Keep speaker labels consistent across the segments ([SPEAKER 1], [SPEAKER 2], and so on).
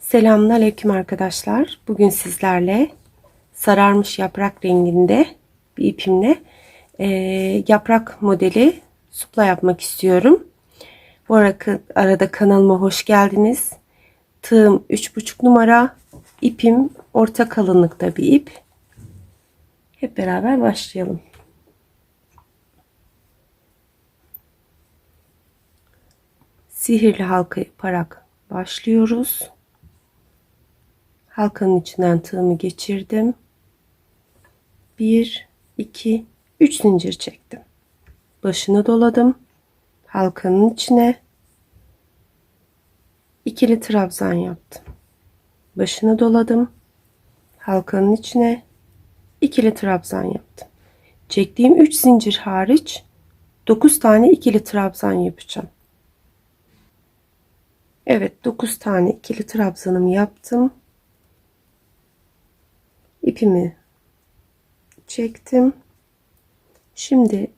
[SPEAKER 1] Selamünaleyküm arkadaşlar. Bugün sizlerle sararmış yaprak renginde bir ipimle e, yaprak modeli supla yapmak istiyorum. Bu arada, kanalıma hoş geldiniz. Tığım 3,5 numara. ipim orta kalınlıkta bir ip. Hep beraber başlayalım. Sihirli halka yaparak başlıyoruz. Halkanın içinden tığımı geçirdim. 1 2 3 zincir çektim. Başını doladım. Halkanın içine ikili trabzan yaptım. Başını doladım. Halkanın içine ikili trabzan yaptım. Çektiğim 3 zincir hariç 9 tane ikili trabzan yapacağım. Evet 9 tane ikili trabzanımı yaptım ipimi çektim. Şimdi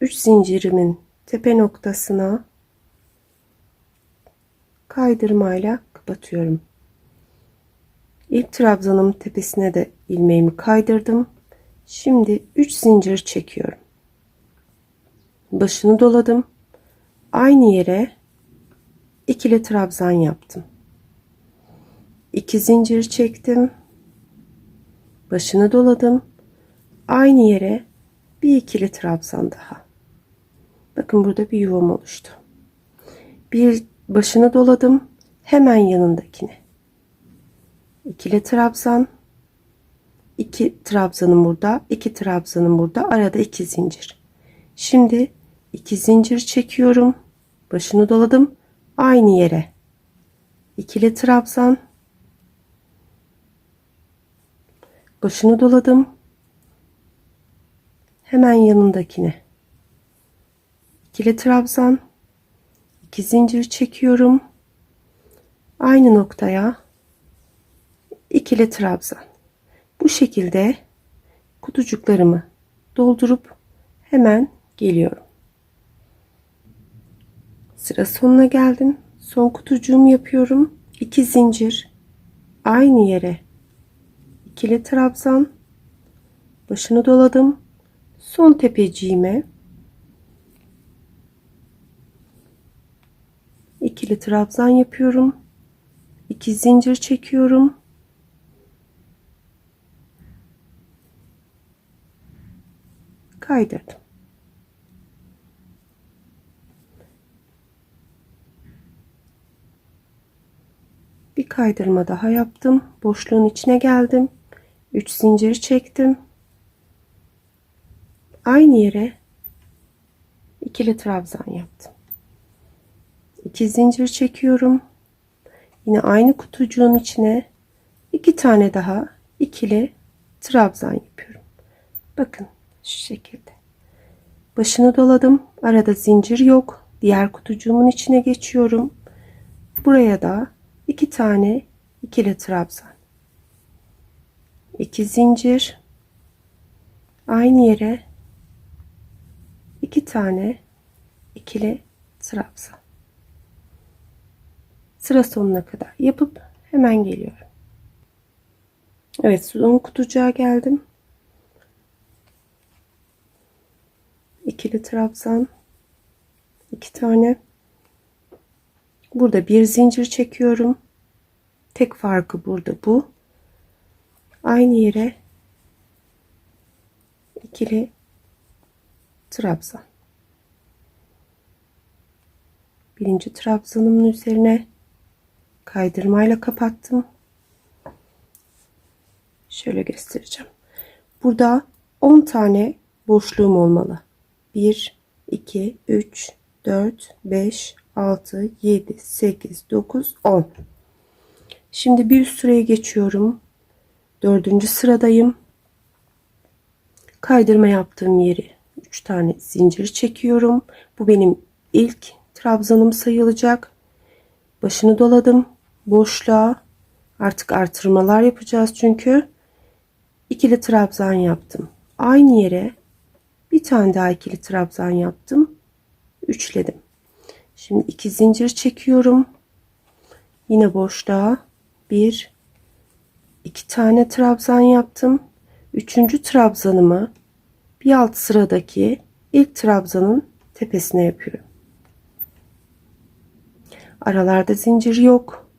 [SPEAKER 1] 3 zincirimin tepe noktasına kaydırmayla kapatıyorum. İlk trabzanımın tepesine de ilmeğimi kaydırdım. Şimdi 3 zincir çekiyorum. Başını doladım. Aynı yere ikili trabzan yaptım. 2 zincir çektim başını doladım. Aynı yere bir ikili trabzan daha. Bakın burada bir yuvam oluştu. Bir başını doladım. Hemen yanındakine. İkili trabzan. iki trabzanım burada. iki trabzanım burada. Arada iki zincir. Şimdi iki zincir çekiyorum. Başını doladım. Aynı yere. İkili trabzan başını doladım. Hemen yanındakine. İkili trabzan. iki zincir çekiyorum. Aynı noktaya ikili trabzan. Bu şekilde kutucuklarımı doldurup hemen geliyorum. Sıra sonuna geldim. Son kutucuğumu yapıyorum. 2 zincir aynı yere ikili trabzan. Başını doladım. Son tepeciğime. İkili trabzan yapıyorum. 2 zincir çekiyorum. Kaydırdım. Bir kaydırma daha yaptım. Boşluğun içine geldim 3 zincir çektim. Aynı yere ikili trabzan yaptım. 2 zincir çekiyorum. Yine aynı kutucuğun içine iki tane daha ikili trabzan yapıyorum. Bakın şu şekilde. Başını doladım. Arada zincir yok. Diğer kutucuğumun içine geçiyorum. Buraya da iki tane ikili trabzan. 2 zincir. Aynı yere iki tane ikili trabzan. Sıra sonuna kadar yapıp hemen geliyorum. Evet son kutucuğa geldim. İkili trabzan iki tane. Burada bir zincir çekiyorum. Tek farkı burada bu aynı yere ikili trabzan. Birinci trabzanımın üzerine kaydırmayla kapattım. Şöyle göstereceğim. Burada 10 tane boşluğum olmalı. 1 2 3 4 5 6 7 8 9 10 şimdi bir üst sıraya geçiyorum dördüncü sıradayım. Kaydırma yaptığım yeri 3 tane zincir çekiyorum. Bu benim ilk trabzanım sayılacak. Başını doladım. Boşluğa artık artırmalar yapacağız çünkü. İkili trabzan yaptım. Aynı yere bir tane daha ikili trabzan yaptım. Üçledim. Şimdi iki zincir çekiyorum. Yine boşluğa bir iki tane trabzan yaptım. Üçüncü trabzanımı bir alt sıradaki ilk trabzanın tepesine yapıyorum. Aralarda zincir yok.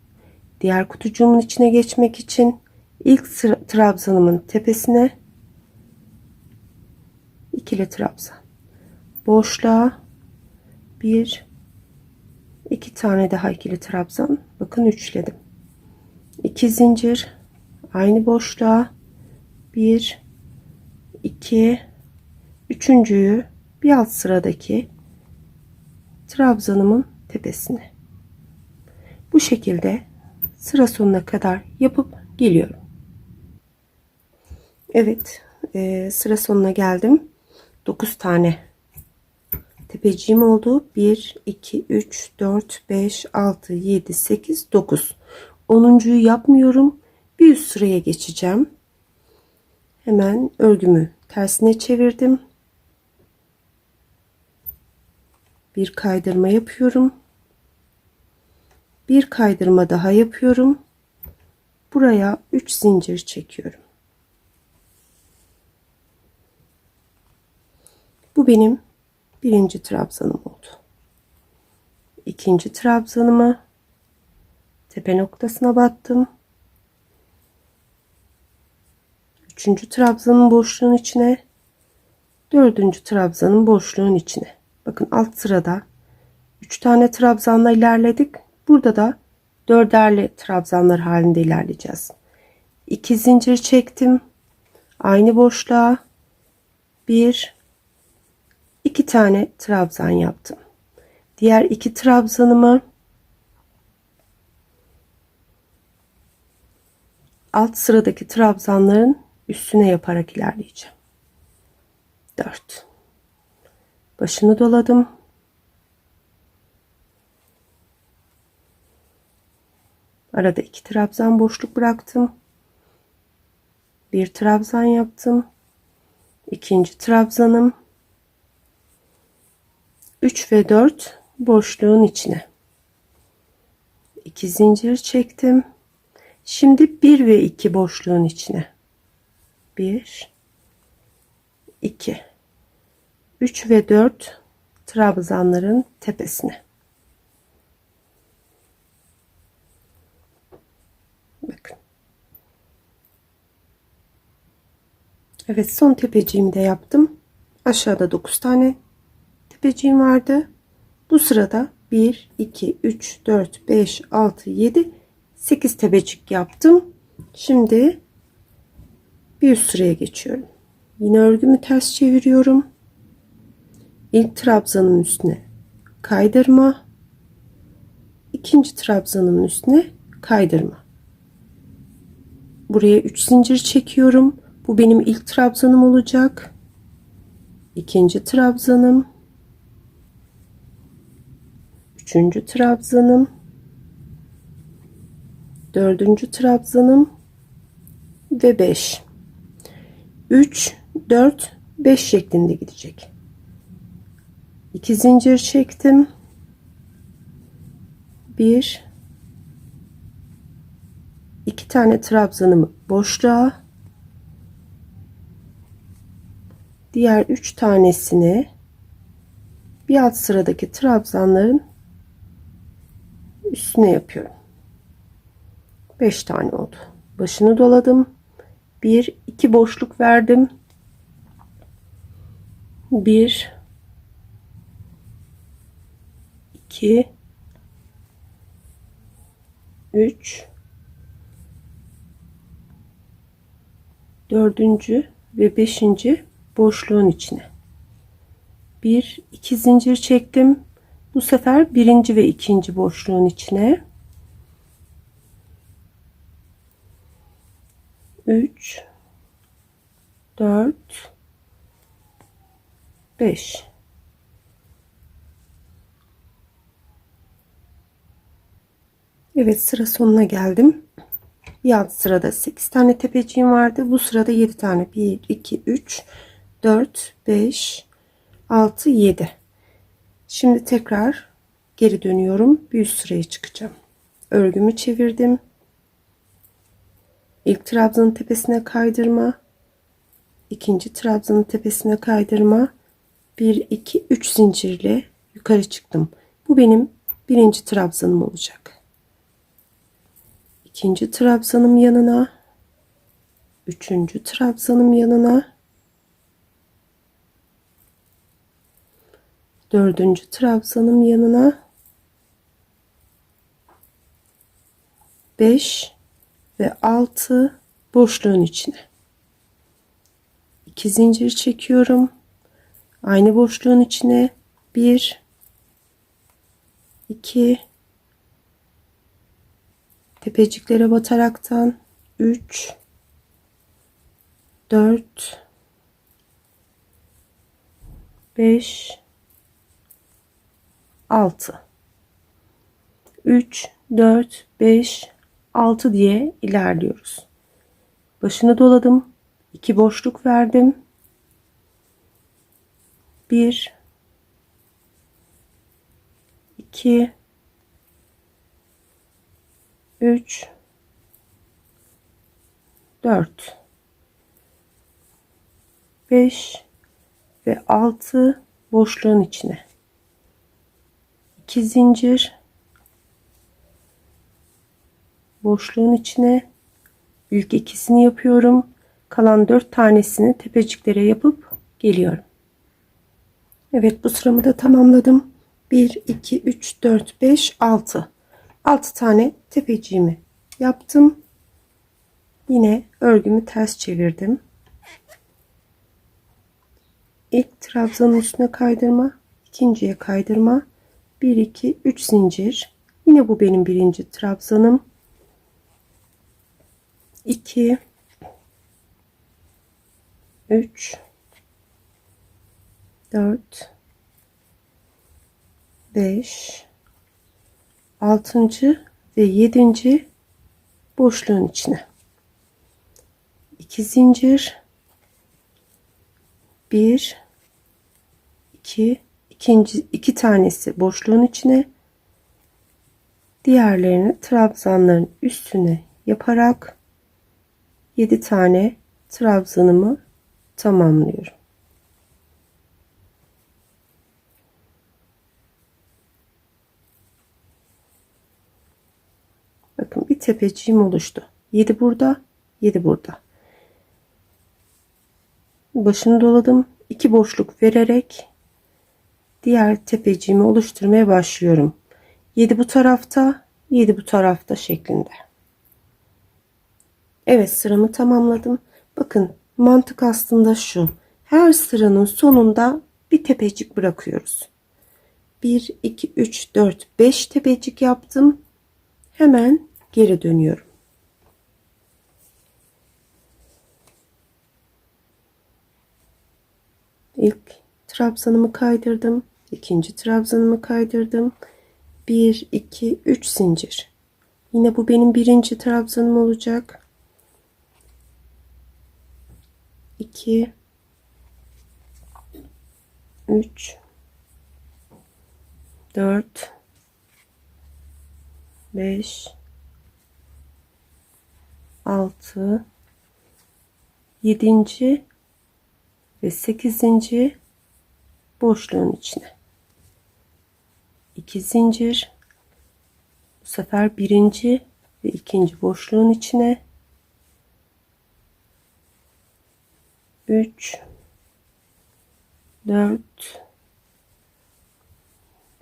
[SPEAKER 1] Diğer kutucuğumun içine geçmek için ilk trabzanımın tepesine ikili trabzan. Boşluğa bir iki tane daha ikili trabzan. Bakın üçledim. İki zincir aynı boşluğa bir iki üçüncüyü bir alt sıradaki trabzanımın tepesine. Bu şekilde sıra sonuna kadar yapıp geliyorum. Evet e, sıra sonuna geldim. 9 tane tepeciğim oldu. 1, 2, 3, 4, 5, 6, 7, 8, 9. 10.yu yapmıyorum. Bir üst sıraya geçeceğim. Hemen örgümü tersine çevirdim. Bir kaydırma yapıyorum. Bir kaydırma daha yapıyorum. Buraya 3 zincir çekiyorum. Bu benim birinci trabzanım oldu. İkinci trabzanımı tepe noktasına battım. Üçüncü trabzanın boşluğun içine, dördüncü trabzanın boşluğun içine. Bakın alt sırada üç tane trabzanla ilerledik. Burada da dörderli trabzanlar halinde ilerleyeceğiz. İki zincir çektim. Aynı boşluğa bir iki tane trabzan yaptım. Diğer iki trabzanımı alt sıradaki trabzanların üstüne yaparak ilerleyeceğim. 4 başını doladım. Arada iki trabzan boşluk bıraktım. Bir trabzan yaptım. İkinci trabzanım. 3 ve 4 boşluğun içine. 2 zincir çektim. Şimdi 1 ve 2 boşluğun içine. 1 2 3 ve 4 trabzanların tepesine. Bakın. Evet son tepeciğimi de yaptım. Aşağıda 9 tane tepeciğim vardı. Bu sırada 1, 2, 3, 4, 5, 6, 7, 8 tepecik yaptım. Şimdi bir üst sıraya geçiyorum. Yine örgümü ters çeviriyorum. İlk trabzanın üstüne kaydırma. ikinci trabzanın üstüne kaydırma. Buraya 3 zincir çekiyorum. Bu benim ilk trabzanım olacak. İkinci trabzanım. Üçüncü trabzanım. Dördüncü trabzanım. Ve 5. 3, 4, 5 şeklinde gidecek. 2 zincir çektim. 1 2 tane trabzanımı boşluğa diğer 3 tanesini bir alt sıradaki trabzanların üstüne yapıyorum. 5 tane oldu. Başını doladım. 1 2 boşluk verdim. 1 2 3 dördüncü ve beşinci boşluğun içine. Bir iki zincir çektim. Bu sefer birinci ve ikinci boşluğun içine. 3 4 5 Evet sıra sonuna geldim. Alt sırada 8 tane tepeciğim vardı. Bu sırada 7 tane. 1, 2, 3, 4, 5, 6, 7. Şimdi tekrar geri dönüyorum. Bir üst sıraya çıkacağım. örgümü çevirdim. İlk trabzanın tepesine kaydırma. İkinci trabzanın tepesine kaydırma. 1 2 3 zincirle yukarı çıktım. Bu benim birinci trabzanım olacak. İkinci trabzanım yanına, üçüncü trabzanım yanına, dördüncü trabzanım yanına, beş ve altı boşluğun içine. İki zincir çekiyorum. Aynı boşluğun içine bir, iki, tepeciklere bataraktan 3 4 5 6 3 4 5 6 diye ilerliyoruz. Başını doladım. 2 boşluk verdim. 1 2 3 4 5 ve 6 boşluğun içine. 2 zincir. Boşluğun içine. İlk ikisini yapıyorum kalan 4 tanesini tepeciklere yapıp geliyorum Evet bu sıramı da tamamladım 1 2 3 4 5 6 6 tane tepeciğimi yaptım. Yine örgümü ters çevirdim. İlk trabzanın üstüne kaydırma, ikinciye kaydırma. 1 2 3 zincir. Yine bu benim birinci trabzanım. 2 3 4 5 altıncı ve yedinci boşluğun içine. 2 zincir. 1 2 ikinci iki tanesi boşluğun içine. Diğerlerini trabzanların üstüne yaparak 7 tane trabzanımı tamamlıyorum. Bakın bir tepeciğim oluştu. 7 burada, 7 burada. Başını doladım. 2 boşluk vererek diğer tepeciğimi oluşturmaya başlıyorum. 7 bu tarafta, 7 bu tarafta şeklinde. Evet sıramı tamamladım. Bakın mantık aslında şu. Her sıranın sonunda bir tepecik bırakıyoruz. 1, 2, 3, 4, 5 tepecik yaptım. Hemen geri dönüyorum. İlk trabzanımı kaydırdım. ikinci trabzanımı kaydırdım. 1 2 3 zincir. Yine bu benim birinci trabzanım olacak. 2 3 4 5 6 7. ve 8. boşluğun içine. 2 zincir. Bu sefer birinci ve ikinci boşluğun içine 3 4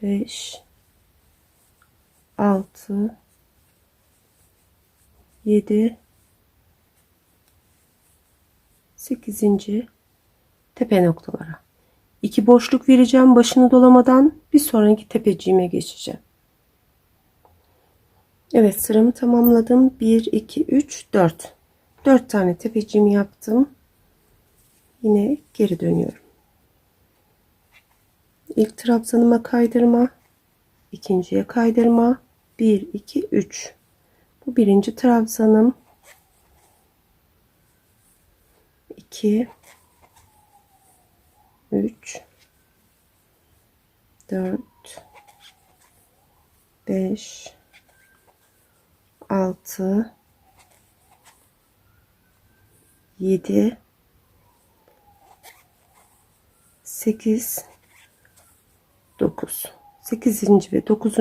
[SPEAKER 1] 5 6 7 8. tepe noktalara. 2 boşluk vereceğim başını dolamadan bir sonraki tepeciğime geçeceğim. Evet sıramı tamamladım. 1 2 3 4. 4 tane tepeciğimi yaptım. Yine geri dönüyorum. İlk trabzanıma kaydırma, ikinciye kaydırma. 1 2 3. Bu birinci trabzanım. 2 3 4 5 6 7 8 9 8. ve 9.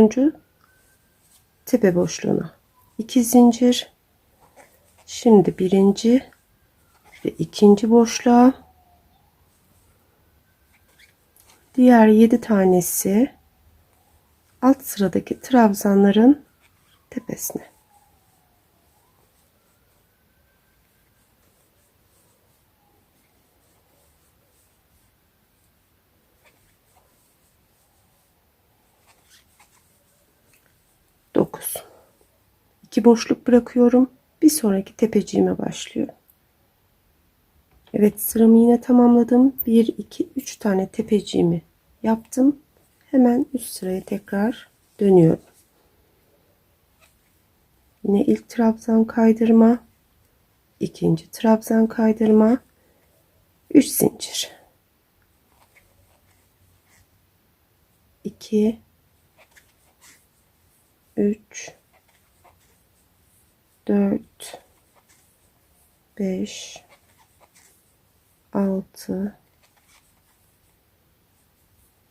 [SPEAKER 1] tepe boşluğuna 2 zincir şimdi birinci ve ikinci boşluğa diğer 7 tanesi alt sıradaki trabzanların tepesine dokuz iki boşluk bırakıyorum. Bir sonraki tepeciğime başlıyorum. Evet sıramı yine tamamladım. 1 2 3 tane tepeciğimi yaptım. Hemen üst sıraya tekrar dönüyorum. Yine ilk trabzan kaydırma, ikinci trabzan kaydırma, 3 zincir. 2 3 4 5 6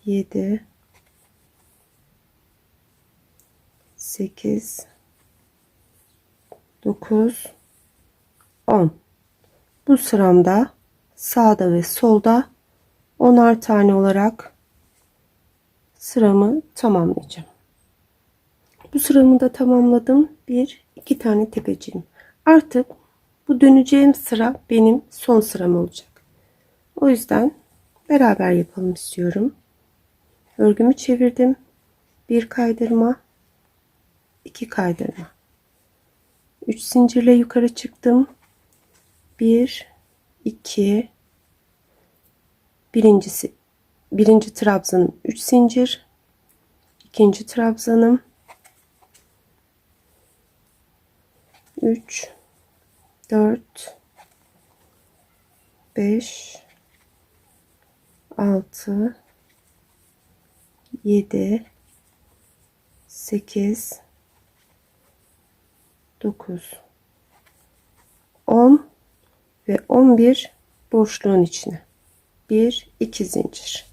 [SPEAKER 1] 7 8 9 10 bu sıramda sağda ve solda onar tane olarak sıramı tamamlayacağım. Bu sıramı da tamamladım. Bir iki tane tepeciğim artık bu döneceğim sıra benim son sıram olacak. O yüzden beraber yapalım istiyorum. Örgümü çevirdim. Bir kaydırma iki kaydırma. 3 zincirle yukarı çıktım. 1 2 birincisi birinci trabzanım 3 zincir. İkinci trabzanım 3 4 5 6 7 8 9 10 ve 11 boşluğun içine. 1 2 zincir.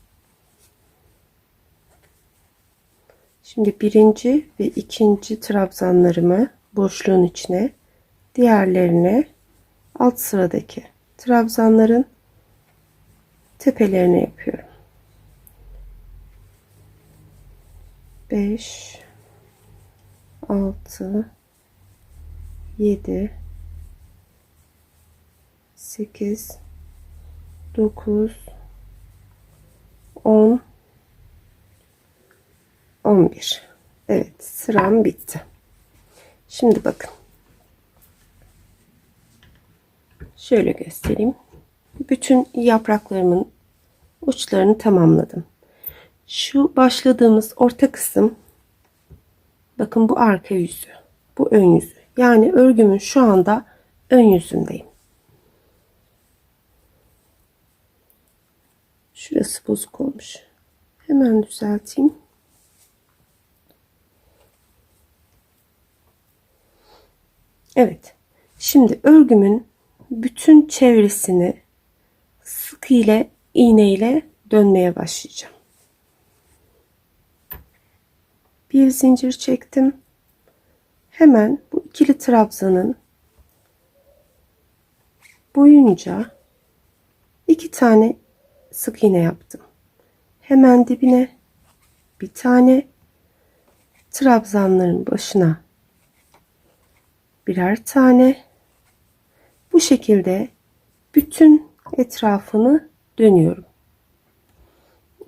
[SPEAKER 1] Şimdi birinci ve ikinci trabzanlarımı boşluğun içine diğerlerine alt sıradaki trabzanların tepelerine yapıyorum. 5 6 7 8 9 10 11 Evet sıram bitti. Şimdi bakın şöyle göstereyim bütün yapraklarımın uçlarını tamamladım şu başladığımız orta kısım bakın bu arka yüzü bu ön yüzü yani örgümün şu anda ön yüzündeyim. Şurası bozuk olmuş. Hemen düzelteyim. Evet. Şimdi örgümün bütün çevresini sık ile iğne ile dönmeye başlayacağım. Bir zincir çektim. Hemen bu ikili trabzanın boyunca iki tane sık iğne yaptım. Hemen dibine bir tane trabzanların başına birer tane bu şekilde bütün etrafını dönüyorum.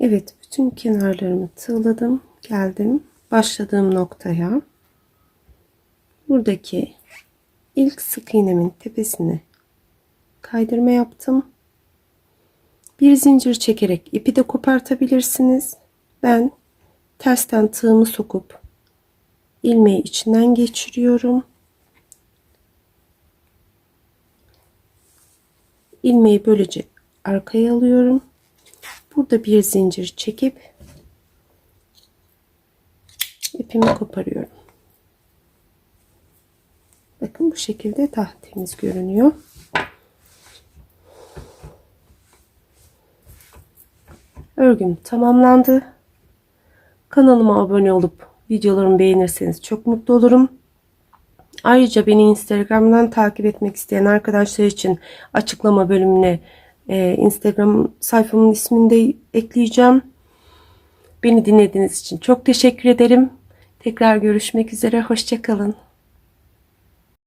[SPEAKER 1] Evet bütün kenarlarımı tığladım geldim başladığım noktaya buradaki ilk sık iğnemin tepesine kaydırma yaptım. Bir zincir çekerek ipi de kopartabilirsiniz. Ben tersten tığımı sokup ilmeği içinden geçiriyorum. İlmeği böylece arkaya alıyorum. Burada bir zincir çekip ipimi koparıyorum. Bakın bu şekilde daha temiz görünüyor. Örgüm tamamlandı. Kanalıma abone olup videolarımı beğenirseniz çok mutlu olurum. Ayrıca beni Instagram'dan takip etmek isteyen arkadaşlar için açıklama bölümüne e, Instagram sayfamın ismini de ekleyeceğim. Beni dinlediğiniz için çok teşekkür ederim. Tekrar görüşmek üzere. Hoşçakalın.